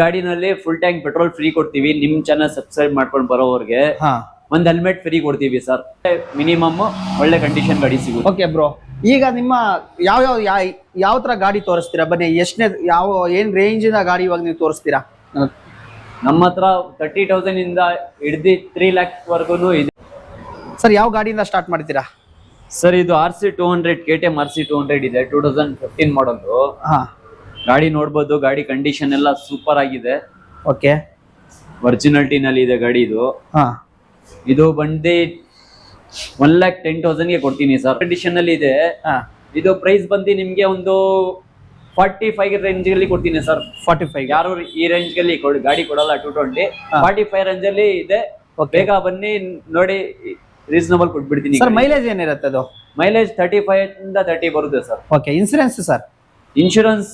ಗಾಡಿನಲ್ಲಿ full tank petrol free ಕೊಡ್ತೀವಿ. ನಿಮ್ channel subscribe ಮಾಡ್ಕೊಂಡು ಬರೋವರ್ಗೆ ಹಾ. ಒಂದ್ ಹೆಲ್ಮೆಟ್ ಫ್ರೀ ಕೊಡ್ತೀವಿ ಸರ್ ಮಿನಿಮಮ್ ಒಳ್ಳೆ ಕಂಡೀಷನ್ ಗಾಡಿ ಸಿಗುತ್ತೆ. ಓಕೆ ಬ್ರೋ ಈಗ ನಿಮ್ಮ ಯಾವ ಯಾವ ಯಾವ ತರ ಗಾಡಿ ತೋರಿಸ್ತೀರಾ? ಬನ್ನಿ ಎಷ್ಟನೇ ಯಾವ ಏನ್ ರೇಂಜ್ ಇಂದ ಗಾಡಿ ಇವಾಗ ನೀವು ತೋರಿಸ್ತೀರಾ? ನಮ್ಮ ಹತ್ರ ತರ್ಟಿ ತೌಸಂಡ್ ಇಂದ ಹಿಡ್ದು ತ್ರೀ ಲ್ಯಾಕ್ ವರ್ಗು ಇದೆ. ಸರ್ ಯಾವ ಗಾಡಿಯಿಂದ ಸ್ಟಾರ್ಟ್ ಮಾಡ್ತೀರಾ? ಸರ್ ಇದು R C two hundred K T M R C two hundred ಇದೆ ಟೂ ತೌಸಂಡ್ ಫಿಫ್ಟೀನ್ ಮಾಡಲ್ ಹಾ. ಗಾಡಿ ನೋಡ್ಬೋದು ಗಾಡಿ ಕಂಡೀಷನ್ ಎಲ್ಲ ಸೂಪರ್ ಆಗಿದೆ. ಓಕೆ ಒರಿಜಿನಲ್ಟಿನಲ್ಲಿ ಇದೆ ಗಾಡಿ ಇದು. ಹಾ. ಇದು ಬಂದು ಒನ್ ಲ್ಯಾಕ್ ಟೆನ್ ತೌಸಂಡ್ಗೆ ಕೊಡ್ತೀನಿ ಸರ್ ಕಂಡೀಷನ್ ಅಲ್ಲಿ ಇದೆ. ಹಾ. ಇದು ಪ್ರೈಸ್ ಬಂದು ನಿಮ್ಗೆ ಒಂದು ಫಾರ್ಟಿ ಫೈವ್ ರೇಂಜ್ ಅಲ್ಲಿ ಕೊಡ್ತೀನಿ ಸರ್ ಫಾರ್ಟಿ ಫೈವ್ ಯಾರು ಈ ರೇಂಜ್ ಅಲ್ಲಿ ಕೊಡ್- ಗಾಡಿ ಕೊಡಲ್ಲ two twenty forty five range ಅಲ್ಲಿ ಇದೆ. Okay. ಬೇಗ ಬನ್ನಿ ನೋಡಿ ರೀಸನಬಲ್ ಕೊಟ್ಬಿಡ್ತೀನಿ ಸರ್ ಮೈಲೇಜ್ ಏನಿರುತ್ತೆ ಅದು? ಮೈಲೇಜ್ ತರ್ಟಿ ಫೈವ್ ಇಂದ ತರ್ಟಿ ಬರುತ್ತೆ sir okay insurance sir insurance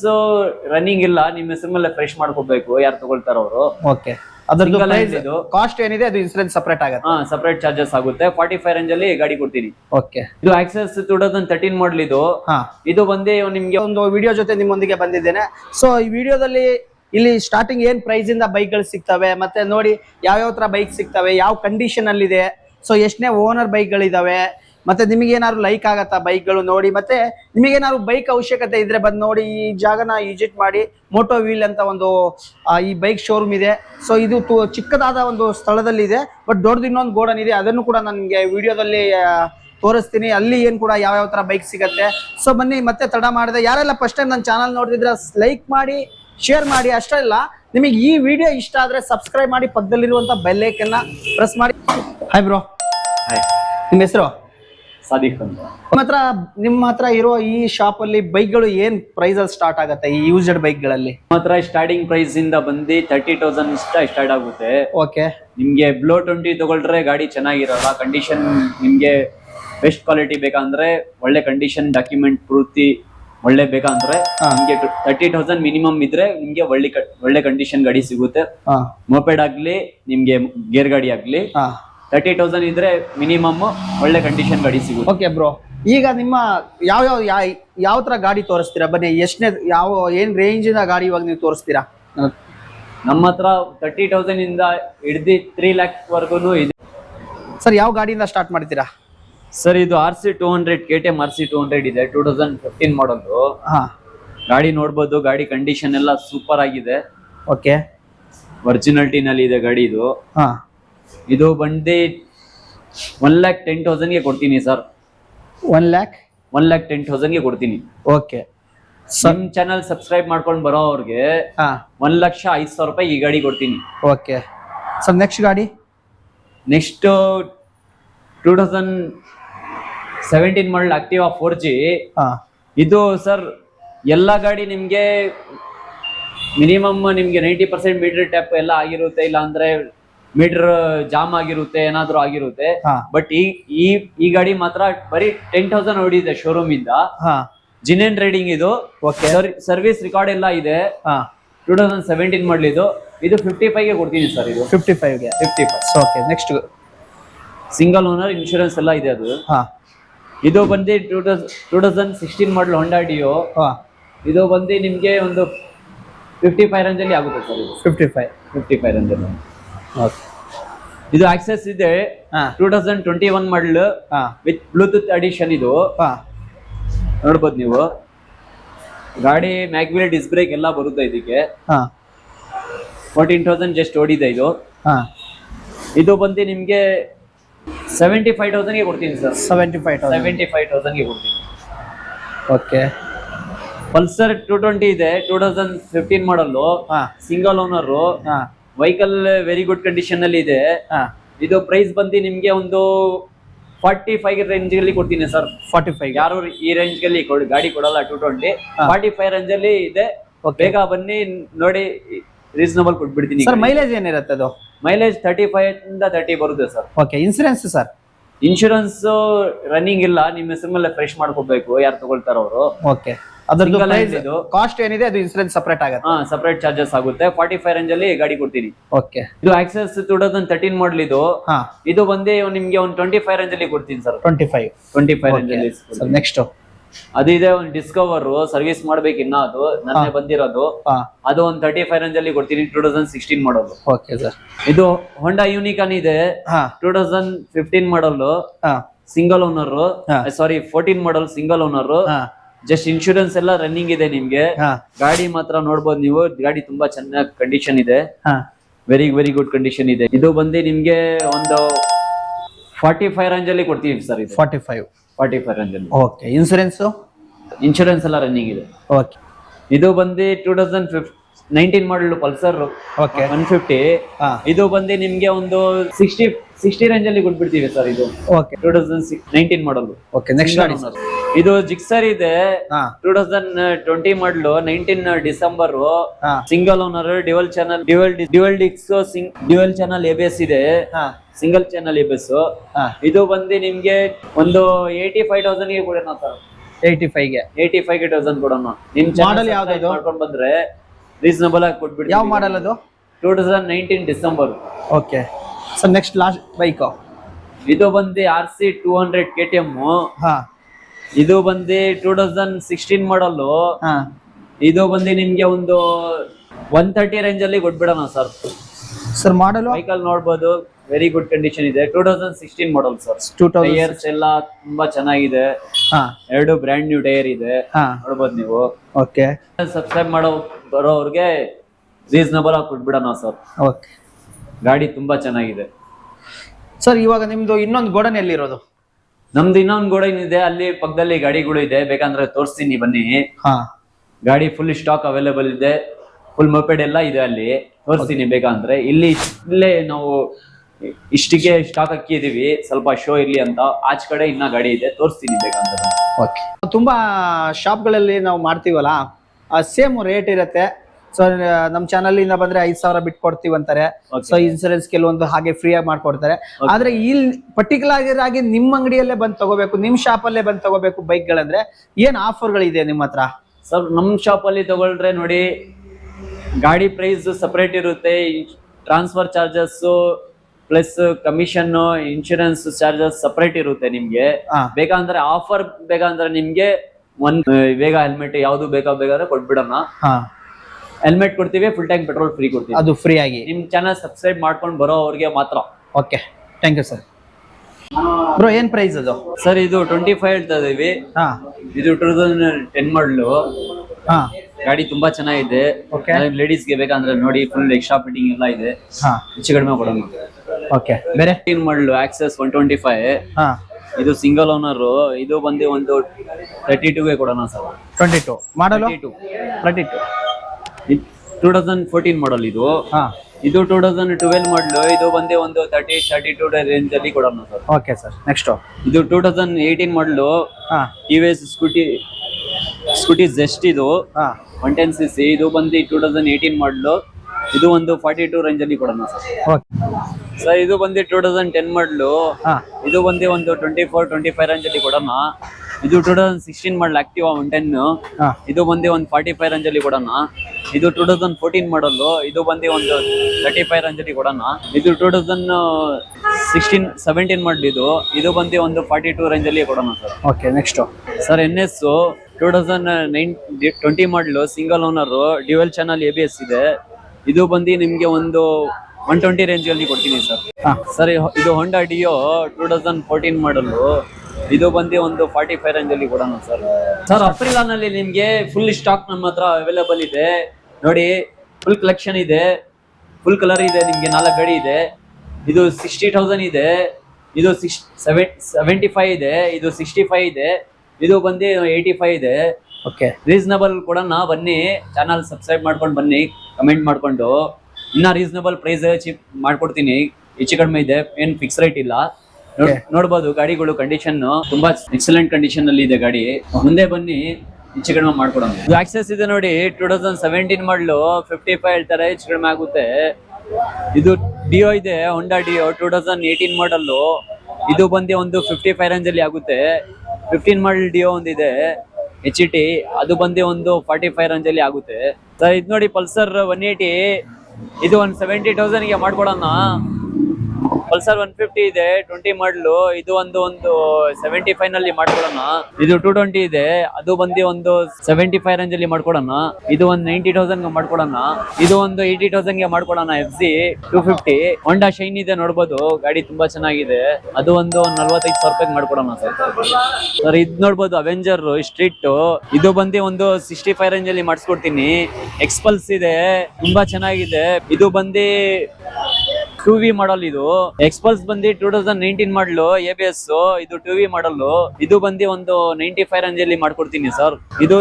running ಇಲ್ಲ ನಿಮ್ಮ ಹೆಸರು ಮೇಲೆ ಫ್ರೆಶ್ ಮಾಡ್ಕೋಬೇಕು ಯಾರು ತಗೊಳ್ತಾರ ಅವರು. ಓಕೆ ಅದ್ರದ್ದು ಇದು. ಕಾಸ್ಟ್ ಏನಿದೆ ಅದು ಇನ್ಸೂರೆನ್ಸ್ ಸಪರೇಟ್ ಆಗುತ್ತೆ. ಹಾ ಸಪರೇಟ್ ಚಾರ್ಜಸ್ ಆಗುತ್ತೆ. ಫಾರ್ಟಿ ಫೈವ್ ರೇಂಜ್ ಅಲ್ಲಿ ಗಾಡಿ ಕೊಡ್ತೀನಿ. ಓಕೆ ಇದು Access two thousand thirteen model ಇದು. ಹಾ. ಇದು ಬಂದೇ ನಿಮ್ಗೆ ಒಂದು ವಿಡಿಯೋ ಜೊತೆ ನಿಮ್ಮೊಂದಿಗೆ ಬಂದಿದ್ದೇನೆ. ಸೊ ಈ ವಿಡಿಯೋದಲ್ಲಿ ಇಲ್ಲಿ ಸ್ಟಾರ್ಟಿಂಗ್ ಏನ್ ಪ್ರೈಸ್ ಇಂದ ಬೈಕ್ಗಳು ಸಿಗ್ತವೆ ಮತ್ತೆ ನೋಡಿ ಯಾವ ಯಾವ ತರ ಬೈಕ್ ಸಿಗ್ತವೆ ಯಾವ ಕಂಡೀಷನ್ ಅಲ್ಲಿ ಇದೆ ಸೊ ಎಷ್ಟನೇ ಓನರ್ ಬೈಕ್ಗಳಿದಾವೆ ಮತ್ತೆ ನಿಮಗೆ ಏನಾದ್ರು ಲೈಕ್ ಆಗತ್ತಾ ಬೈಕ್ಗಳು ನೋಡಿ? ಮತ್ತೆ ನಿಮಗೇನಾದ್ರು ಬೈಕ್ ಅವಶ್ಯಕತೆ ಇದ್ರೆ ಬಂದು ನೋಡಿ ಈ ಜಾಗನ ವಿಸಿಟ್ ಮಾಡಿ ಮೋಟೋ ವೀಲ್ ಅಂತ ಒಂದು ಈ ಬೈಕ್ ಶೋರೂಮ್ ಇದೆ. ಸೊ ಇದು ಚಿಕ್ಕದಾದ ಒಂದು ಸ್ಥಳದಲ್ಲಿ ಇದೆ ಬಟ್ ದೊಡ್ಡದು ಇನ್ನೊಂದು ಗೋಡನ್ ಇದೆ. ಅದನ್ನು ಕೂಡ ನನಗೆ ವಿಡಿಯೋದಲ್ಲಿ ತೋರಿಸ್ತೀನಿ. ಅಲ್ಲಿ ಏನು ಕೂಡ ಯಾವ ಯಾವ ತರ ಬೈಕ್ ಸಿಗತ್ತೆ. ಸೊ ಬನ್ನಿ ಮತ್ತೆ ತಡ ಮಾಡಿದೆ. ಯಾರೆಲ್ಲ ಫಸ್ಟ್ ಟೈಮ್ ನನ್ನ ಚಾನಲ್ ನೋಡಿದ್ರೆ ಲೈಕ್ ಮಾಡಿ ಶೇರ್ ಮಾಡಿ ಅಷ್ಟೇ ಇಲ್ಲ ನಿಮಗೆ ಈ ವಿಡಿಯೋ ಇಷ್ಟ ಆದ್ರೆ ಸಬ್ಸ್ಕ್ರೈಬ್ ಮಾಡಿ ಪಕ್ಕದಲ್ಲಿರುವಂತ ಬೆಲ್ಲೈಕನ್ನ ಪ್ರೆಸ್ ಮಾಡಿ. ಹಾಯ್ ಬ್ರೋ ಹಾಯ್ ನಿಮ್ಮ ಹೆಸರು? ಸಾದಿಕ್ ಅಂತ ನಿಮ್ಮ ಹತ್ರ ನಿಮ್ಮ ಹತ್ರ ಇರೋ ಈ ಶಾಪ್ ಅಲ್ಲಿ ಬೈಕ್ಗಳು ಏನ್ ಪ್ರೈಸ್ ಅಲ್ಲಿ ಸ್ಟಾರ್ಟ್ ಆಗುತ್ತೆ ಈ ಯೂಸ್ಡ್ ಬೈಕ್ಗಳಲ್ಲಿ ಹತ್ರ ಸ್ಟಾರ್ಟಿಂಗ್ ಪ್ರೈಸ್ ಇಂದ ಬಂದು ತರ್ಟಿ ತೌಸಂಡ್ ಇಷ್ಟ ಸ್ಟಾರ್ಟ್ ಆಗುತ್ತೆ. ಓಕೆ ನಿಮ್ಗೆ ಬ್ಲೋ ಟ್ವೆಂಟಿ ತಗೊಳ್ರೆ ಗಾಡಿ ಚೆನ್ನಾಗಿರಲ್ಲ ಕಂಡೀಷನ್ ನಿಮ್ಗೆ ಬೆಸ್ಟ್ ಕ್ವಾಲಿಟಿ ಬೇಕಂದ್ರೆ ಒಳ್ಳೆ ಕಂಡೀಷನ್ ಡಾಕ್ಯುಮೆಂಟ್ ಪೂರ್ತಿ ಒಳ್ಳೆ ಬೇಕಂದ್ರೆ. ನಿಮ್ಗೆ ತರ್ಟಿ ತೌಸಂಡ್ ಮಿನಿಮಮ್ ಇದ್ರೆ ನಿಮ್ಗೆ ಒಳ್ಳೆ ಒಳ್ಳೆ ಕಂಡೀಷನ್ ಗಾಡಿ ಸಿಗುತ್ತೆ. ಮೊಪೆಡ್ ಆಗ್ಲಿ ನಿಮ್ಗೆ ಗೇರ್ ಗಾಡಿ ಆಗ್ಲಿ ತರ್ಟಿ ತೌಸಂಡ್ ಇದ್ರೆ ಮಿನಿಮಮ್ ಒಳ್ಳೆ ಕಂಡೀಷನ್ ಗಾಡಿ ಸಿಗುತ್ತೆ. ಓಕೆ ಬ್ರೋ ಈಗ ನಿಮ್ಮ ಯಾವ ಯಾವ ಯಾವ ತರ ಗಾಡಿ ತೋರಿಸ್ತೀರಾ? ಬನ್ನಿ ಎಷ್ಟನೇ ಯಾವ ಏನ್ ರೇಂಜಿನ ಗಾಡಿ ಇವಾಗ ನೀವು ತೋರಿಸ್ತೀರಾ? ನಮ್ಮ ಹತ್ರ ತರ್ಟಿ ತೌಸಂಡ್ ಇಂದ ಹಿಡ್ದು ತ್ರೀ ಲ್ಯಾಕ್ ವರ್ಗು ಇದೆ. ಸರ್ ಯಾವ ಗಾಡಿಯಿಂದ ಸ್ಟಾರ್ಟ್ ಮಾಡ್ತೀರಾ? ಸರ್ ಇದು R C two hundred K T M R C two hundred ಇದೆ ಟೂ ತೌಸಂಡ್ ಫಿಫ್ಟೀನ್ ಮಾಡಲ್ ಹಾ. ಗಾಡಿ ನೋಡ್ಬೋದು ಗಾಡಿ ಕಂಡೀಷನ್ ಎಲ್ಲ ಸೂಪರ್ ಆಗಿದೆ. ಓಕೆ ಒರಿಜಿನಾಲಿಟಿನಲ್ಲಿ ಇದೆ ಗಾಡಿ ಇದು. ಹಾ. ಇದು ಬಂದು ಒನ್ ಲ್ಯಾಕ್ ಟೆನ್ ತೌಸಂಡ್ಗೆ ಕೊಡ್ತೀನಿ sir one lakh one lakh ten ತೌಸಂಡ್ಗೆ ಕೊಡ್ತೀನಿ. ಓಕೆ ಸಮ್ ಚಾನಲ್ ಸಬ್ಸ್ಕ್ರೈಬ್ ಮಾಡ್ಕೊಂಡು ಬರೋವ್ರಿಗೆ ಹಾ. ಒನ್ ಲಕ್ಷ ಐದು ಸಾವಿರ ರೂಪಾಯಿ ಈ ಗಾಡಿ ಕೊಡ್ತೀನಿ. ಓಕೆ ಸರ್ ನೆಕ್ಸ್ಟ್ ಗಾಡಿ? Next two thousand seventeen model Activa four G ಹಾ. ಇದು ಸರ್ ಎಲ್ಲ ಗಾಡಿ ನಿಮಗೆ ಮಿನಿಮಮ್ ನಿಮಗೆ ನೈಂಟಿ ಪರ್ಸೆಂಟ್ ಮೀಟರ್ ಟ್ಯಾಪ್ ಎಲ್ಲ ಆಗಿರುತ್ತೆ ಇಲ್ಲ ಅಂದ್ರೆ ಮೀಟರ್ ಜಾಮ್ ಆಗಿರುತ್ತೆ ಏನಾದ್ರೂ ಆಗಿರುತ್ತೆ. ಬಟ್ ಈ ಈ ಈ ಗಾಡಿ ಮಾತ್ರ ಬರೀ ಟೆನ್ ತೌಸಂಡ್ ಹೊಡಿದೆ ಶೋರೂಮ್ ಇಂದ. ಹಾ. ಜಿನೆನ್ ರೈಡಿಂಗ್ ಇದು. ಓಕೆ ಸರ್ವಿಸ್ ರೆಕಾರ್ಡ್ ಎಲ್ಲ ಇದೆ. ಟೂ ತೌಸಂಡ್ ಸೆವೆಂಟೀನ್ ಮಾಡಲ್ ಇದು. ಇದು ಫಿಫ್ಟಿ ಫೈವ್ಗೆ ಕೊಡ್ತೀನಿ ಸರ್ ಇದು. Fifty ಫೈವ್ಗೆ fifty five okay next single owner insurance ಎಲ್ಲ ಇದೆ ಅದು. ಹಾ. ಇದು ಬಂದು two thousand two thousand sixteen model Honda Dio ಹಾ. ಇದು ಬಂದು ನಿಮಗೆ ಒಂದು ಫಿಫ್ಟಿ ಫೈವ್ ರೇಂಜ್ ಅಲ್ಲಿ ಆಗುತ್ತೆ ಸರ್ ಇದು. Fifty five fifty five range ಅಲ್ಲಿ. ಓಕೆ ಇದು ಆಕ್ಸೆಸ್ ಇದೆ. Two thousand twenty one model with Bluetooth addition ಇದು. ನೋಡ್ಬೋದು ನೀವು. ಗಾಡಿ ಮ್ಯಾಗ್ವಿಲ್ ಡಿಸ್ ಬ್ರೇಕ್ ಎಲ್ಲ ಬರುತ್ತೆ ಇದಕ್ಕೆ. ಫೋರ್ಟೀನ್ ತೌಸಂಡ್ ಜಸ್ಟ್ ಓಡಿದೆ ಇದು. ಹಾ. ಇದು ಬಂದು ನಿಮಗೆ ಸೆವೆಂಟಿ ಫೈವ್ ತೌಸಂಡ್ಗೆ ಕೊಡ್ತೀನಿ sir. Seventy five seventy five ತೌಸಂಡ್ಗೆ ಕೊಡ್ತೀನಿ. ಓಕೆ. ಪಲ್ಸರ್ ಟೂ ಟ್ವೆಂಟಿ ಇದೆ two thousand fifteen model single owner ಹಾ. ವೆಹಿಕಲ್ ವೆರಿ ಗುಡ್ ಕಂಡೀಷನ್ ಅಲ್ಲಿ ಇದೆ. ಇದು ಪ್ರೈಸ್ ಬಂದು ನಿಮ್ಗೆ ಒಂದು ಫಾರ್ಟಿ ಫೈವ್ ರೇಂಜ್ ಅಲ್ಲಿ ಕೊಡ್ತೀನಿ ಸರ್ ಫಾರ್ಟಿ ಫೈವ್ ಯಾರು ಈ ರೇಂಜ್ ಅಲ್ಲಿ ಗಾಡಿ ಕೊಡಲ್ಲ two twenty. Forty five range ಅಲ್ಲಿ ಇದೆ. ಬೇಗ ಬನ್ನಿ ನೋಡಿ ರೀಸನಬಲ್ ಕೊಟ್ಬಿಡ್ತೀನಿ ಸರ್ ಮೈಲೇಜ್ ಏನಿರುತ್ತೆ ಅದು? ಮೈಲೇಜ್ ತರ್ಟಿ ಫೈವ್ ಇಂದ ತರ್ಟಿ ಬರುತ್ತೆ sir okay insurance sir insurance running ಇಲ್ಲ ನಿಮ್ಮ ಹೆಸರು ಮೇಲೆ ಫ್ರೆಶ್ ಮಾಡ್ಕೋಬೇಕು ಯಾರು ತಗೊಳ್ತಾರ ಅವರು ಓಕೆ ಅದ್ರದ್ದು ಪ್ರೈಸ್ ಕಾಸ್ಟ್ ಏನಿದೆ ಅದು ಇನ್ಸೂರೆನ್ಸ್ ಸಪರೇಟ್ ಆಗುತ್ತೆ. ಹಾ ಸಪರೇಟ್ ಚಾರ್ಜಸ್ ಆಗುತ್ತೆ. ಫಾರ್ಟಿ ಫೈವ್ ರೇಂಜ್ ಅಲ್ಲಿ ಗಾಡಿ ಕೊಡ್ತೀನಿ. ಓಕೆ ಇದು Access two thousand thirteen model ಇದು. ಹಾ. ಇದು ಬಂದೇ ನಿಮ್ಗೆ ಒಂದು ಟ್ವೆಂಟಿ ಫೈವ್ ರೇಂಜ್ ಅಲ್ಲಿ ಕೊಡ್ತೀನಿ sir twenty five twenty five range ಅಲ್ಲಿ ಸರ್ ನೆಕ್ಸ್ಟ್ ಅದಿದೆ ಒಂದು ಡಿಸ್ಕವರ್ ಸರ್ವಿಸ್ ಮಾಡ್ಬೇಕು ಇನ್ನ ಅದು. ನನ್ನ ಬಂದಿರೋದು. ಅದು ಒಂದು ತರ್ಟಿ ಫೈವ್ ರೇಂಜ್ ಅಲ್ಲಿ ಕೊಡ್ತೀನಿ ಟೂ ತೌಸಂಡ್ ಸಿಕ್ಸ್ಟೀನ್ ಮಾಡೋದು ಓಕೆ ಸರ್ ಇದು ಹೊಂಡಾ ಯೂನಿಕಾನ್ ಇದೆ. Two thousand fifteen model single owner sorry fourteen model single owner just insurance ಎಲ್ಲ ರನ್ನಿಂಗ್ ಇದೆ ನಿಮ್ಗೆ. ಗಾಡಿ ಮಾತ್ರ ನೋಡ್ಬೋದು ನೀವು. ಗಾಡಿ ತುಂಬಾ ಚೆನ್ನಾಗಿ ಕಂಡೀಷನ್ ಇದೆ. ವೆರಿ ವೆರಿ ಗುಡ್ ಕಂಡೀಷನ್ ಇದೆ. ಇದು ಬಂದು ನಿಮ್ಗೆ ಒಂದು ಫಾರ್ಟಿ ಫೈವ್ ರೇಂಜ್ ಅಲ್ಲಿ ಕೊಡ್ತೀವಿ ಸರ್ ಇದು. Forty five forty five range ಅಲ್ಲಿ. ಓಕೆ ಇನ್ಶೂರೆನ್ಸ್ ಇನ್ಶೂರೆನ್ಸ್ ಎಲ್ಲ ರನ್ನಿಂಗ್ ಇದೆ. ಓಕೆ ಇದು ಬಂದು two thousand ಫಿಫ್ nineteen model Pulsar okay one fifty ಇದು ಬಂದು ನಿಮ್ಗೆ ಒಂದು ಸಿಕ್ಸ್ಟಿ ಸಿಕ್ಸ್ಟಿ ರೇಂಜ್ ಅಲ್ಲಿ ಕೊಟ್ಬಿಡ್ತೀವಿ ಸರ್ ಇದು. Okay two thousand six nineteen model okay next ಗಾಡಿ ಸರ್ ಇದು ಜಿಕ್ಸರ್ ಇದೆ. Two thousand twenty model nineteen December single owner dual channel dual dual ಡಿಕ್ಸ್ dual channel ABS ಇದೆ. ಸಿಂಗಲ್ ಚಾನಲ್ ಎಬಿಎಸ್ ಇದು ಬಂದು ನಿಮ್ಗೆ ಒಂದು ಏಯ್ಟಿ ಫೈವ್ ತೌಸಂಡ್ಗೆ ಕೊಡೋಣ ಸರ್ ಏಯ್ಟಿ ಫೈವ್ಗೆ ಏಯ್ಟಿ ಫೈವ್ ತೌಸಂಡ್ ಕೊಡೋಣ. ನಿಮ್ ಚಾನಲ್ ಯಾವ್ದು? ಮಾಡ್ಕೊಂಡ್ ಬಂದ್ರೆ ರೀಸನಬಲ್ ಆಗಿ ಕೊಟ್ಬಿಟ್ಟು ಯಾವ ಮಾಡಲ್ ಅದು? Two thousand nineteen December okay sir next last bike ಇದು ಬಂದು R C two hundred K T M ಹಾ. ಇದು ಬಂದು ಟೂ ತೌಸಂಡ್ ಸಿಕ್ಸ್ಟೀನ್ ಮಾಡಲ್ಲು ಹಾ. ಇದು ಬಂದು ನಿಮ್ಗೆ ಒಂದು ಒನ್ ತರ್ಟಿ ರೇಂಜ್ ಅಲ್ಲಿ ಕೊಟ್ಬಿಡೋಣ ಸರ್. ಸರ್ ಮಾಡಲು ವೆಹಿಕಲ್ ನೋಡ್ಬೋದು. ವೆರಿ ಗುಡ್ ಕಂಡೀಷನ್ ಇದೆ. Two thousand sixteen model sir two tyres tyres ಎಲ್ಲ ತುಂಬಾ ಚೆನ್ನಾಗಿದೆ. ಹಾ. ಎರಡು ಬ್ರ್ಯಾಂಡ್ ನ್ಯೂ ಟೈರ್ ಇದೆ. ಹಾ. ನೋಡ್ಬೋದು ನೀವು. ಓಕೆ ಸಬ್ಸ್ಕ್ರೈಬ್ ಮಾಡೋ ಬರೋರ್ಗೆ ರೀಸನಬಲ್ ಆಗಿ ಕೊಟ್ಬಿಡೋಣ ಸರ್ ಓಕೆ ಗಾಡಿ ತುಂಬಾ ಚೆನ್ನಾಗಿದೆ. ಸರ್ ಇವಾಗ ನಿಮ್ದು ಇನ್ನೊಂದು ಗೋಡನ್ ಎಲ್ಲಿರೋದು? ನಮ್ದು ಇನ್ನೊಂದು ಗೋಡನ್ ಇದೆ ಅಲ್ಲಿ ಪಕ್ಕದಲ್ಲಿ ಗಾಡಿಗಳು ಇದೆ. ಬೇಕಂದ್ರೆ ತೋರಿಸ್ತೀನಿ ಬನ್ನಿ. ಹಾ. ಗಾಡಿ ಫುಲ್ ಸ್ಟಾಕ್ ಅವೈಲೇಬಲ್ ಇದೆ. ಫುಲ್ ಮೊಪೆಡ್ ಎಲ್ಲ ಇದೆ ಅಲ್ಲಿ. ತೋರಿಸ್ತೀನಿ ಬೇಕಂದ್ರೆ. ಇಲ್ಲಿ ಇಲ್ಲೇ ನಾವು ಇಷ್ಟಿಗೆ ಸ್ಟಾಕ್ ಹಾಕಿದೀವಿ. ಸ್ವಲ್ಪ ಶೋ ಇರ್ಲಿ ಅಂತ. ಆಚ್ ಕಡೆ ಇನ್ನ ಗಾಡಿ ಇದೆ. ತೋರಿಸ್ತೀನಿ ಬೇಕಂದ್ರೆ ಓಕೆ. ತುಂಬಾ ಶಾಪ್ಗಳಲ್ಲಿ ನಾವು ಮಾಡ್ತೀವಲ್ಲ ಸೇಮ್ ರೇಟ್ ಇರುತ್ತೆ. ಸೊ ನಮ್ ಚಾನಲ್ ಇಂದ ಬಂದ್ರೆ ಐದ್ ಸಾವಿರ ಬಿಟ್ ಕೊಡ್ತೀವಿ ಅಂತಾರೆ. ಸೊ ಇನ್ಸೂರೆನ್ಸ್ ಕೆಲವೊಂದು ಹಾಗೆ ಫ್ರೀ ಆಗಿ ಮಾಡ್ಕೊಡ್ತಾರೆ. ಆದ್ರೆ ಇಲ್ಲಿ ಪರ್ಟಿಕ್ಯುಲರ್ ಆಗಿ ನಿಮ್ ಅಂಗಡಿಯಲ್ಲೇ ಬಂದ್ ತಗೋಬೇಕು ನಿಮ್ ಶಾಪ್ ಅಲ್ಲೇ ಬಂದು ತಗೋಬೇಕು ಬೈಕ್ ಗಳಂದ್ರೆ ಏನ್ ಆಫರ್ಗಳಿದೆ ನಿಮ್ ಹತ್ರ? ಸರ್ ನಮ್ ಶಾಪ್ ಅಲ್ಲಿ ತಗೊಳ್ರೆ ನೋಡಿ ಗಾಡಿ ಪ್ರೈಸ್ ಸಪರೇಟ್ ಇರುತ್ತೆ. Transfer charges plus commission insurance charges separate ಇರುತ್ತೆ ನಿಮ್ಗೆ. ಬೇಕಂದ್ರೆ ಆಫರ್ ಬೇಕಂದ್ರೆ ನಿಮ್ಗೆ ಒಂದ್ ಬೇಗ ಹೆಲ್ಮೆಟ್ ಯಾವ್ದು ಬೇಕಾ ಬೇಕಾದ್ರೆ ಕೊಟ್ಬಿಡೋಣ. ಹೆಲ್ಮೆಟ್ ಕೊಡ್ತೀವಿ ಫುಲ್ ಟ್ಯಾಂಕ್ ಪೆಟ್ರೋಲ್ ಫ್ರೀ ಕೊಡ್ತೀವಿ. ಅದು ಫ್ರೀ ಆಗಿ. ನಿಮ್ ಚಾನಲ್ ಸಬ್ಸ್ಕ್ರೈಬ್ ಮಾಡ್ಕೊಂಡು ಬರೋ ಅವ್ರಿಗೆ ಮಾತ್ರ. Okay thank you sir bro ಏನ್ ಪ್ರೈಸ್ ಅದು? ಸರ್ ಇದು ಟ್ವೆಂಟಿ ಫೈವ್ ಹೇಳ್ತಾ ಇದೀವಿ. ಹಾ. ಇದು ಟೂ ತೌಸಂಡ್ ಟೆನ್ ಮಾಡಲು ಹಾ. ಗಾಡಿ ತುಂಬಾ ಚೆನ್ನಾಗಿದೆ. Okay. ಲೇಡೀಸ್ಗೆ ಬೇಕಂದ್ರೆ ನೋಡಿ ಫುಲ್ ಎಕ್ಸ್ಟ್ರಾ ಫಿಟ್ಟಿಂಗ್ ಎಲ್ಲ ಇದೆ. ಹಾ. ಹೆಚ್ಚು ಕಡಿಮೆ ಕೊಡೋಣ. ಓಕೆ ಬೇರೆ? ಏನ್ ಮಾಡಲು ಆಕ್ಸೆಸ್ ಒನ್ ಟ್ವೆಂಟಿ ಫೈವ್ ಹಾ. ಇದು ಸಿಂಗಲ್ ಓನರ್ ಇದು ಬಂದು ಒಂದು ತರ್ಟಿ ಟೂ ಕೊಡೋಣ sir twenty two model thirty two two thousand fourteen model ಇದು. ಹಾ. ಇದು ಟೂ ತೌಸಂಡ್ ಟ್ವೆಲ್ ಮಾಡಲು ಇದು ಬಂದೇ ಒಂದು ತರ್ಟಿ ತರ್ಟಿ ಟೂ ರೇಂಜ್ ಅಲ್ಲಿ ಕೊಡೋಣ ಸರ್. ಓಕೆ ಸರ್ ನೆಕ್ಸ್ಟ್ ಇದು two thousand eighteen model T V S scooty scooty Zest ಇದು. ಒನ್ ಟೆನ್ ಸಿ ಸಿ ಇದು ಬಂದು ಟೂ ತೌಸಂಡ್ ಏಯ್ಟೀನ್ ಮಾಡಲು ಇದು ಒಂದು ಫಾರ್ಟಿ ಟೂ ರೇಂಜ್ ಅಲ್ಲಿ ಕೊಡೋಣ ಸರ್. ಓಕೆ ಸರ್ ಇದು ಬಂದು ಟೂ ತೌಸಂಡ್ ಟೆನ್ ಮಾಡಲು ಇದು ಬಂದು ಒಂದು twenty four twenty five range ಅಲ್ಲಿ ಕೊಡೋಣ. ಇದು two thousand sixteen model Active one ten ಇದು ಬಂದು ಒಂದು ಫಾರ್ಟಿ ಫೈವ್ ರೇಂಜ್ ಅಲ್ಲಿ ಕೊಡೋಣ. ಇದು ಟೂ ತೌಸಂಡ್ ಫೋರ್ಟೀನ್ ಮಾಡಲು ಇದು ಬಂದು ಒಂದು ತರ್ಟಿ ಫೈವ್ ರೇಂಜ್ ಅಲ್ಲಿ ಕೊಡೋಣ. ಇದು two thousand sixteen seventeen model ಇದು. ಇದು ಬಂದು ಒಂದು ಫಾರ್ಟಿ ಟೂ ರೇಂಜ್ ಅಲ್ಲಿ ಕೊಡೋಣ sir. Okay next sir N S two thousand nine twenty model single owner dual channel A B S ಇದೆ. ಇದು ಬಂದು ನಿಮಗೆ ಒಂದು ಒನ್ ಟ್ವೆಂಟಿ ರೇಂಜ್ ಅಲ್ಲಿ ಕೊಡ್ತೀನಿ ಸರ್. ಸರ್ ಇದು Honda Dio two thousand fourteen model ಇದು ಬಂದು ಒಂದು ಫಾರ್ಟಿ ಫೈವ್ ರೇಂಜ್ ಅಲ್ಲಿ ಕೊಡೋಣ ಸರ್. ಸರ್ ಅಪ್ರಿಲಾನಲ್ಲಿ ನಿಮಗೆ ಫುಲ್ ಸ್ಟಾಕ್ ನಮ್ಮ ಹತ್ರ ಅವೈಲೇಬಲ್ ಇದೆ. ನೋಡಿ ಫುಲ್ ಕಲೆಕ್ಷನ್ ಇದೆ. ಫುಲ್ ಕಲರ್ ಇದೆ ನಿಮಗೆ ನಾಲ್ಕು ಗಡಿ ಇದೆ. ಇದು ಸಿಕ್ಸ್ಟಿ ತೌಸಂಡ್ ಇದೆ. ಇದು ಸಿಕ್ಸ್ ಸೆವೆನ್ ಸೆವೆಂಟಿ ಫೈವ್ ಇದೆ. ಇದು ಸಿಕ್ಸ್ಟಿ ಫೈವ್ ಇದೆ. ಇದು ಬಂದು ಏಯ್ಟಿ ಫೈವ್ ಇದೆ. ಓಕೆ ರೀಸನಬಲ್ ಕೊಡೋಣ ಬನ್ನಿ. ಚಾನಲ್ ಸಬ್ಸ್ಕ್ರೈಬ್ ಮಾಡ್ಕೊಂಡು ಬನ್ನಿ. ಕಮೆಂಟ್ ಮಾಡಿಕೊಂಡು. ಇನ್ನೂ ರೀಸನಬಲ್ ಪ್ರೈಸ್ ಚೀಪ್ ಮಾಡ್ಕೊಡ್ತೀನಿ. ಹೆಚ್ಚು ಕಡಿಮೆ ಇದೆ. ಏನು ಫಿಕ್ಸ್ ರೇಟ್ ಇಲ್ಲ. ನೋಡ್ಬೋದು ಗಾಡಿಗಳು ಕಂಡೀಷನ್ ತುಂಬಾ ಎಕ್ಸಲೆಂಟ್ ಕಂಡೀಷನ್ ಅಲ್ಲಿ ಇದೆ ಗಾಡಿ. ಮುಂದೆ ಬನ್ನಿ ಹೆಚ್ಚು ಕಡಿಮೆ ಮಾಡ್ಕೊಡೋಣ. ಇದು ಆಕ್ಸೆಸ್ ಇದೆ ನೋಡಿ two thousand seventeen model fifty five ಹೇಳ್ತಾರೆ ಹೆಚ್ಚು ಕಡಿಮೆ ಆಗುತ್ತೆ. ಇದು ಡಿಯೋ ಇದೆ Honda Dio two thousand eighteen model ಇದು ಬಂದು ಒಂದು ಫಿಫ್ಟಿ ಫೈವ್ ರೇಂಜ್ ಅಲ್ಲಿ ಆಗುತ್ತೆ. ಫಿಫ್ಟೀನ್ ಮಾಡಲ್ ಡಿಯೋ ಒಂದಿದೆ ಎಚ್ ಇ ಟಿ ಅದು ಬಂದು ಒಂದು ಫಾರ್ಟಿ ಫೈವ್ ರೇಂಜ್ ಅಲ್ಲಿ ಆಗುತ್ತೆ. ಸರ್ ಇದು ನೋಡಿ ಪಲ್ಸರ್ ಒನ್ ಏಯ್ಟಿ ಇದು ಒಂದು ಸೆವೆಂಟಿ ತೌಸಂಡ್ಗೆ ಮಾಡ್ಕೊಡೋಣ. ಪಲ್ಸರ್ ಒನ್ ಫಿಫ್ಟಿ ಇದೆ ಟ್ವೆಂಟಿ ಮಾಡಲು ಇದು ಒಂದು ಒಂದು ಸೆವೆಂಟಿ ಫೈವ್ನಲ್ಲಿ ಮಾಡ್ಕೊಡೋಣ. ಇದು ಟೂ ಟ್ವೆಂಟಿ ಇದೆ, ಅದು ಬಂದು ಒಂದು ಸೆವೆಂಟಿ ಫೈವ್ ರೇಂಜ್ ಅಲ್ಲಿ ಮಾಡ್ಕೊಡೋಣ. ಇದು ಒಂದು ನೈಂಟಿ ತೌಸಂಡ್ ಮಾಡ್ಕೊಡೋಣ. ಇದು ಒಂದು ಏಯ್ಟಿ ತೌಸಂಡ್ಗೆ ಮಾಡ್ಕೊಡೋಣ F C two fifty Honda Shine ಇದೆ ನೋಡ್ಬೋದು, ಗಾಡಿ ತುಂಬಾ ಚೆನ್ನಾಗಿದೆ. ಅದು ಒಂದು ನಲ್ವತ್ತೈದು ಸಾವಿರ ರೂಪಾಯಿ ಮಾಡ್ಕೊಡೋಣ ಸರ್. ಸರ್, ಇದು ನೋಡ್ಬೋದು ಅವೆಂಜರ್ ಸ್ಟ್ರೀಟ್ ಇದು ಬಂದು ಒಂದು ಸಿಕ್ಸ್ಟಿ ಫೈವ್ ರೇಂಜ್ ಅಲ್ಲಿ ಮಾಡಿಸ್ಕೊಡ್ತೀನಿ. ಎಕ್ಸ್ಪಲ್ಸ್ ಇದೆ, ತುಂಬಾ ಚೆನ್ನಾಗಿದೆ. ಇದು ಬಂದು ಟೂ ವಿ ಮಾಡಲ್ ಇದು. ಎಕ್ಸ್ಪಲ್ಸ್ ಬಂದು two thousand nineteen model A B S ಇದು ಟೂ ವಿ ಮಾಡಲ್ ಇದು ಬಂದು ಒಂದು ನೈಂಟಿ ಫೈವ್ ರೇಂಜ್ ಅಲ್ಲಿ ಮಾಡ್ಕೊಡ್ತೀನಿ ಸರ್ ಇದು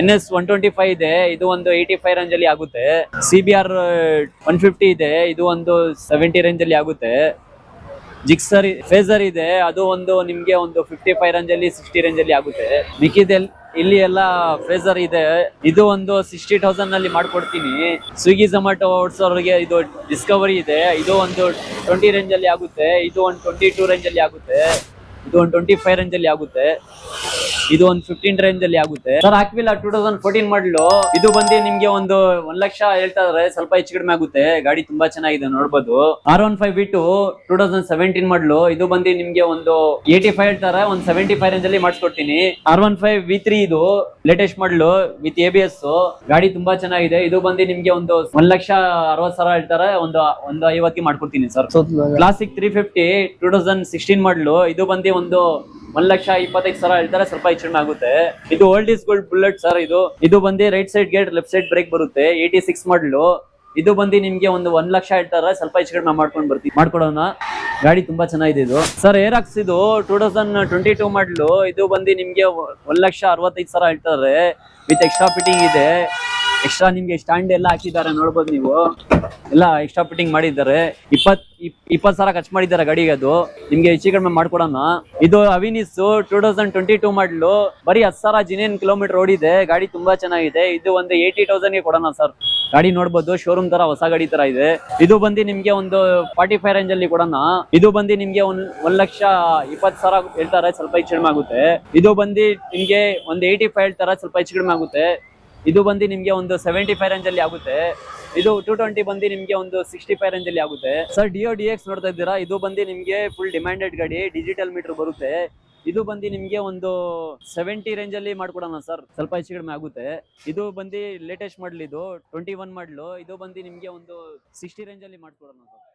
N S one twenty five ಇದೆ, ಇದು ಒಂದು ಏಯ್ಟಿ ಫೈವ್ ರೇಂಜ್ ಅಲ್ಲಿ ಆಗುತ್ತೆ. C B R one fifty ಇದೆ, ಇದು ಒಂದು ಸೆವೆಂಟಿ ರೇಂಜ್ ಅಲ್ಲಿ ಆಗುತ್ತೆ. ಜಿಕ್ಸರ್ ಫೇಸರ್ ಇದೆ, ಅದು ಒಂದು ನಿಮ್ಗೆ ಒಂದು ಫಿಫ್ಟಿ ಫೈವ್ ರೇಂಜ್ ಅಲ್ಲಿ ಸಿಕ್ಸ್ಟಿ ರೇಂಜ್ ಅಲ್ಲಿ ಆಗುತ್ತೆ. ಮಿಕ್ಕಿದೆಲ್ ಇಲ್ಲಿ ಎಲ್ಲ ಫ್ರೇಜರ್ ಇದೆ. ಇದು ಒಂದು ಸಿಕ್ಸ್ಟಿ ತೌಸಂಡ್ನಲ್ಲಿ ಮಾಡ್ಕೊಡ್ತೀನಿ. ಸ್ವಿಗ್ಗಿ ಝೊಮ್ಯಾಟೊ ಓಡಿಸೋರಿಗೆ ಇದು ಡಿಸ್ಕವರಿ ಇದೆ. ಇದು ಒಂದು ಟ್ವೆಂಟಿ ರೇಂಜ್ ಅಲ್ಲಿ ಆಗುತ್ತೆ. ಇದು ಒಂದು ಟ್ವೆಂಟಿ ಟೂ ರೇಂಜ್ ಅಲ್ಲಿ ಆಗುತ್ತೆ. ಇದು ಒಂದು ಟ್ವೆಂಟಿ ಫೈವ್ ರೇಂಜ್ ಅಲ್ಲಿ ಆಗುತ್ತೆ. ಇದು ಒಂದು ಫಿಫ್ಟೀನ್ ರೇಂಜ್ ಅಲ್ಲಿ ಆಗುತ್ತೆ. ಸರ್ ಹಾಕ್ವಿಲ್ಲ ಟೂ ತೌಸಂಡ್ ಫೋರ್ಟೀನ್ ಮಾಡಲು ಇದು ಬಂದು ನಿಮ್ಗೆ ಒಂದು ಒಂದ್ ಲಕ್ಷ ಹೇಳ್ತಾ ಇದಾರೆ. ಸ್ವಲ್ಪ ಹೆಚ್ಚು ಕಡಿಮೆ ಆಗುತ್ತೆ. ಗಾಡಿ ತುಂಬಾ ಚೆನ್ನಾಗಿದೆ ನೋಡ್ಬೋದು. ಆರ್ ಒನ್ ಫೈವ್ ಬಿಟ್ಟು ಟೂ ತೌಸಂಡ್ ಸೆವೆಂಟೀನ್ ಮಾಡಲು ಇದು ಬಂದು ನಿಮ್ಗೆ ಒಂದು ಏಯ್ಟಿ ಫೈವ್ ಹೇಳ್ತಾರೆ. ಒಂದು ಸೆವೆಂಟಿ ಫೈವ್ ರೇಂಜ್ ಅಲ್ಲಿ ಮಾಡಿಸ್ಕೊಡ್ತೀನಿ. R one five V three ಇದು latest model with A B S ಗಾಡಿ ತುಂಬಾ ಚೆನ್ನಾಗಿದೆ. ಇದು ಬಂದು ನಿಮ್ಗೆ ಒಂದು ಒಂದ್ ಲಕ್ಷ ಅರವತ್ ಸಾವಿರ ಹೇಳ್ತಾರೆ. ಒಂದು ಒಂದು ಐವತ್ತಿಗೆ ಮಾಡ್ಕೊಡ್ತೀನಿ sir Classic three fifty two thousand sixteen model ಇದು ಬಂದು ಒಂದು ಒಂದ್ ಲಕ್ಷ ಇಪ್ಪತ್ತೈದು ಸಾವಿರ ಹೇಳ್ತಾರೆ, ಸ್ವಲ್ಪ ಹೆಚ್ಚಿನ ಆಗುತ್ತೆ. ಇದು old is gold Bullet sir ಇದು. ಇದು ಬಂದು right side gate left side brake ಬರುತ್ತೆ. ಏಯ್ಟಿ ಸಿಕ್ಸ್ ಮಾಡಲು ಇದು ಬಂದು ನಿಮ್ಗೆ ಒಂದು ಒಂದ್ ಲಕ್ಷ ಹೇಳ್ತಾರೆ, ಸ್ವಲ್ಪ ಹೆಚ್ಚು ಕಡಿಮೆ ಮಾಡ್ಕೊಂಡು ಬರ್ತೀವಿ ಮಾಡ್ಕೊಡೋಣ. ಗಾಡಿ ತುಂಬಾ ಚೆನ್ನಾಗಿದೆ ಇದು. ಸರ್ ಏರಾಕ್ಸ್ ಇದು two thousand twenty two model ಇದು ಬಂದು ನಿಮ್ಗೆ ಒಂದ್ ಲಕ್ಷ ಅರವತ್ತೈದು ಸಾವಿರ ಹೇಳ್ತಾರೆ. ವಿತ್ ಎಕ್ಸ್ಟ್ರಾ ಫಿಟ್ಟಿಂಗ್ ಇದೆ. ಎಕ್ಸ್ಟ್ರಾ ನಿಮ್ಗೆ ಸ್ಟ್ಯಾಂಡ್ ಎಲ್ಲ ಹಾಕಿದ್ದಾರೆ ನೋಡ್ಬೋದು ನೀವು. ಎಲ್ಲ ಎಕ್ಸ್ಟ್ರಾ ಫಿಟ್ಟಿಂಗ್ ಮಾಡಿದ್ದಾರೆ. ಇಪ್ಪತ್, ಇಪ್- ಇಪ್ಪತ್ ಸಾವಿರ ಖರ್ಚು ಮಾಡಿದ್ದಾರೆ ಗಾಡಿಗೆ ಅದು. ನಿಮ್ಗೆ ಹೆಚ್ಚು ಕಡಿಮೆ ಮಾಡ್ಕೊಡೋಣ. ಇದು Avenis two thousand twenty two model ಬರೀ ಹತ್ತು ಸಾವಿರ ಜಿನೇನ್ ಕಿಲೋಮೀಟರ್ ಓಡಿದೆ ಗಾಡಿ ತುಂಬಾ ಚೆನ್ನಾಗಿದೆ. ಇದು ಒಂದು ಏಯ್ಟಿ ತೌಸಂಡ್ಗೆ ಕೊಡೋಣ ಸರ್. ಗಾಡಿ ನೋಡ್ಬೋದು ಶೋರೂಮ್ ತರ ಹೊಸ ಗಾಡಿ ತರ ಇದೆ. ಇದು ಬಂದು ನಿಮ್ಗೆ ಒಂದು ಫಾರ್ಟಿ ಫೈವ್ ರೇಂಜ್ ಅಲ್ಲಿ ಕೊಡೋಣ. ಇದು ಬಂದು ನಿಮ್ಗೆ ಒಂದ್ ಒಂದ್ ಲಕ್ಷ ಇಪ್ಪತ್ತು ಸಾವಿರ ಹೇಳ್ತಾರೆ, ಸ್ವಲ್ಪ ಹೆಚ್ಚು ಕಡಿಮೆ ಆಗುತ್ತೆ. ಇದು ಬಂದು ನಿಮ್ಗೆ ಒಂದು ಏಯ್ಟಿ ಫೈವ್ ಹೇಳ್ತಾರೆ, ಸ್ವಲ್ಪ ಹೆಚ್ಚು ಕಡಿಮೆ ಆಗುತ್ತೆ. ಇದು ಬಂದು ನಿಮ್ಗೆ ಒಂದು ಸೆವೆಂಟಿ ಫೈವ್ ರೇಂಜ್ ಅಲ್ಲಿ ಆಗುತ್ತೆ. ಇದು ಟೂ ಟ್ವೆಂಟಿ ಬಂದು ನಿಮ್ಗೆ ಒಂದು ಸಿಕ್ಸ್ಟಿ ಫೈವ್ ರೇಂಜ್ ಅಲ್ಲಿ ಆಗುತ್ತೆ. ಸರ್ ಡಿಯೋ ಡಿ ಎಕ್ಸ್ ನೋಡ್ತಾ ಇದ್ದೀರಾ? ಇದು ಬಂದು ನಿಮಗೆ ಫುಲ್ ಡಿಮ್ಯಾಂಡೆಡ್ ಗಾಡಿ ಡಿಜಿಟಲ್ ಮೀಟರ್ ಬರುತ್ತೆ. ಇದು ಬಂದು ನಿಮಗೆ ಒಂದು ಸೆವೆಂಟಿ ರೇಂಜ್ ಅಲ್ಲಿ ಮಾಡ್ಕೊಡೋಣ ಸರ್ ಸ್ವಲ್ಪ ಹೆಚ್ಚು ಕಡಿಮೆ ಆಗುತ್ತೆ. ಇದು ಬಂದು ಲೇಟೆಸ್ಟ್ ಮಾಡಲ್ ಇದು ಟ್ವೆಂಟಿ ಒನ್ ಮಾಡಲು ಇದು ಬಂದು ನಿಮಗೆ ಒಂದು ಸಿಕ್ಸ್ಟಿ ರೇಂಜ್ ಅಲ್ಲಿ ಮಾಡ್ಕೊಡೋಣ ಸರ್